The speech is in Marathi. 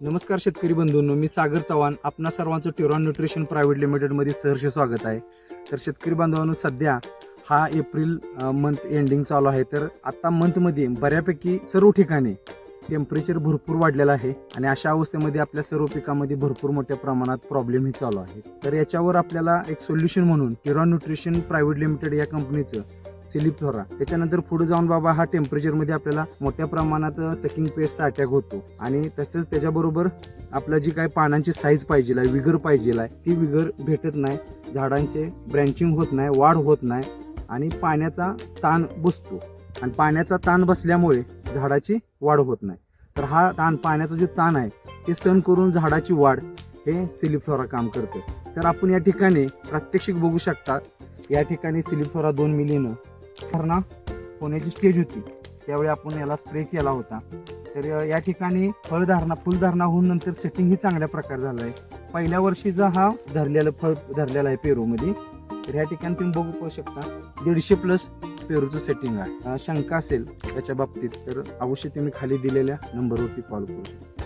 नमस्कार शेतकरी बंधूंनो मी सागर चव्हाण. आपणा सर्वांचं ट्युरॉन न्यूट्रिशन प्रायव्हेट लिमिटेडमध्ये सहर्ष स्वागत आहे. तर शेतकरी बांधवांनो सध्या हा एप्रिल मंथ एंडिंग चालू आहे. तर आता मंथमध्ये बऱ्यापैकी सर्व ठिकाणी टेम्परेचर भरपूर वाढलेलं आहे आणि अशा अवस्थेमध्ये आपल्या सर्व पिकामध्ये भरपूर मोठ्या प्रमाणात प्रॉब्लेम ही चालू आहे. तर याच्यावर आपल्याला एक सोल्युशन म्हणून टिरॉन न्यूट्रिशन प्रायव्हेट लिमिटेड या कंपनीचं सिलिफ्लोरा त्याच्यानंतर पुढे जाऊन बाबा हा टेम्परेचरमध्ये आपल्याला मोठ्या प्रमाणात सकिंग पेस्टचा अटॅक होतो. आणि तसंच त्याच्याबरोबर आपलं जी काय पानांची साईज पाहिजे आहे विगर पाहिजे आहे ती विगर भेटत नाही. झाडांचे ब्रँचिंग होत नाही वाढ होत नाही. आणि पाण्याचा ताण बसतो. आणि पाण्याचा ताण बसल्यामुळे झाडाची वाढ होत नाही. तर हा ताण पाण्याचा जो ताण आहे ते सहन करून झाडाची वाढ हे सिलिफ्लोरा काम करते. तर आपण या ठिकाणी प्रात्यक्षिक बघू शकता. या ठिकाणी सिलिफ्लोरा दोन मिलीनं धारणा होण्याची स्टेज होती. त्यावेळी आपण याला स्प्रे केला होता. तर या ठिकाणी फळधारणा फुलधारणा होऊन नंतर सेटिंग ही चांगल्या प्रकारे झालं आहे पहिल्या वर्षीचा हा धरलेला फळ धरलेला आहे पेरूमध्ये. तर या ठिकाणी तुम्ही बघू पाहू शकता दीडशे प्लस पेरूचं सेटिंग आहे. शंका असेल त्याच्या बाबतीत तर अवश्य तुम्ही खाली दिलेल्या नंबरवरती कॉल करू शकता.